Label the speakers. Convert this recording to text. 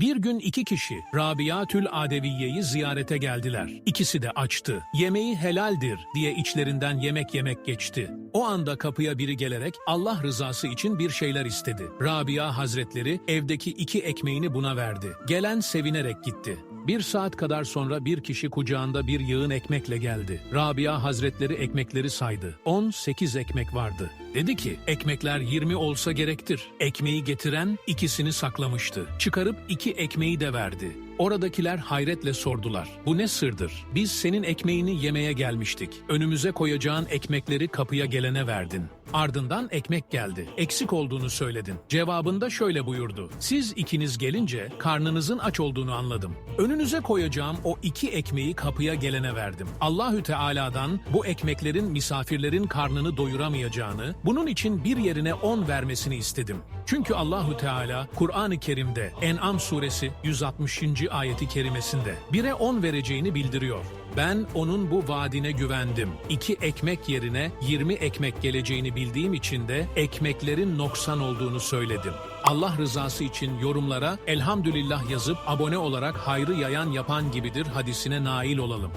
Speaker 1: Bir gün iki kişi Rabiatül Adeviye'yi ziyarete geldiler. İkisi de açtı. Yemeği helaldir diye içlerinden yemek yemek geçti. O anda kapıya biri gelerek Allah rızası için bir şeyler istedi. Rabia Hazretleri evdeki iki ekmeğini buna verdi. Gelen sevinerek gitti. Bir saat kadar sonra bir kişi kucağında bir yığın ekmekle geldi. Rabia Hazretleri ekmekleri saydı. 18 ekmek vardı. Dedi ki, ekmekler 20 olsa gerektir. Ekmeği getiren ikisini saklamıştı. Çıkarıp iki ekmeği de verdi. Oradakiler hayretle sordular. Bu ne sırdır? Biz senin ekmeğini yemeye gelmiştik. Önümüze koyacağın ekmekleri kapıya gelene verdin. Ardından ekmek geldi. Eksik olduğunu söyledin. Cevabında şöyle buyurdu. Siz ikiniz gelince karnınızın aç olduğunu anladım. Önünüze koyacağım o iki ekmeği kapıya gelene verdim. Allahü Teala'dan bu ekmeklerin misafirlerin karnını doyuramayacağını, bunun için bir yerine on vermesini istedim. Çünkü Allahü Teala Kur'an-ı Kerim'de En'am suresi 160. ayeti kerimesinde bire on vereceğini bildiriyor. Ben onun bu vaadine güvendim. İki ekmek yerine 20 ekmek geleceğini bildiğim için de ekmeklerin noksan olduğunu söyledim. Allah rızası için yorumlara elhamdülillah yazıp abone olarak hayrı yayan yapan gibidir hadisine nail olalım.